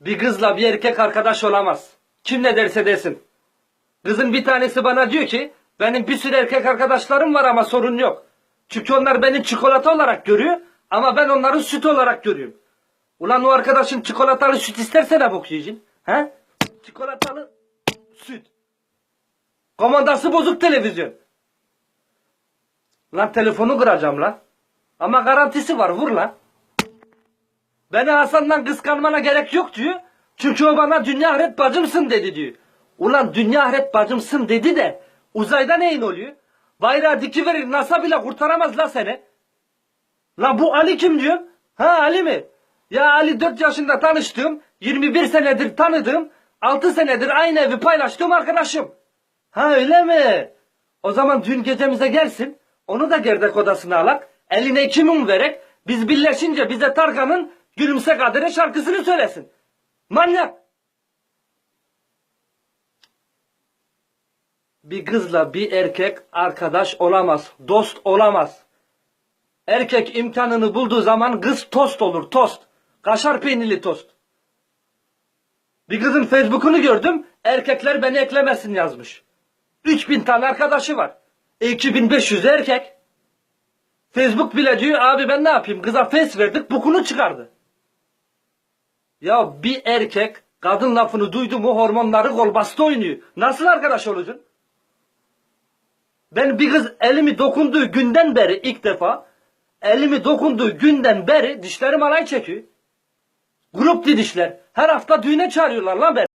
Bir kızla bir erkek arkadaş olamaz. Kim ne derse desin. Kızın bir tanesi bana diyor ki benim bir sürü erkek arkadaşlarım var ama sorun yok. Çünkü onlar beni çikolata olarak görüyor ama ben onları süt olarak görüyorum. Ulan o arkadaşın çikolatalı süt isterse ne bok yiyeceksin? He? Çikolatalı süt. Komandası bozuk televizyon. Lan telefonu kıracağım lan. Ama garantisi var vur lan. Beni Hasan'dan kıskanmana gerek yok diyor. Çünkü o bana dünya ahiret bacımsın dedi diyor. Ulan dünya ahiret bacımsın dedi de uzayda neyin oluyor? Bayrağı dikiverir NASA bile kurtaramaz la seni. Lan bu Ali kim diyor? Ha Ali mi? Ya Ali 4 yaşında tanıştığım, 21 senedir tanıdığım, 6 senedir aynı evi paylaştığım arkadaşım. Ha öyle mi? O zaman dün gecemize gelsin. Onu da gerdek odasına alak. Eline kimin vererek biz birleşince bize Tarkan'ın Gülümse Kadere şarkısını söylesin. Manyak. Bir kızla bir erkek arkadaş olamaz. Dost olamaz. Erkek imkanını bulduğu zaman kız tost olur tost. Kaşar peynirli tost. Bir kızın Facebook'unu gördüm. Erkekler beni eklemesin yazmış. 3000 tane arkadaşı var. E 2500 erkek. Facebook bile diyor abi ben ne yapayım kıza face verdik bukunu çıkardı. Ya bir erkek kadın lafını duydu mu hormonları kol bastı oynuyor. Nasıl arkadaş olacaksın? Ben bir kız elimi dokunduğu günden beri ilk defa elimi dokunduğu günden beri dişlerim alay çekiyor. Grup didişler. Her hafta düğüne çağırıyorlar lan beni.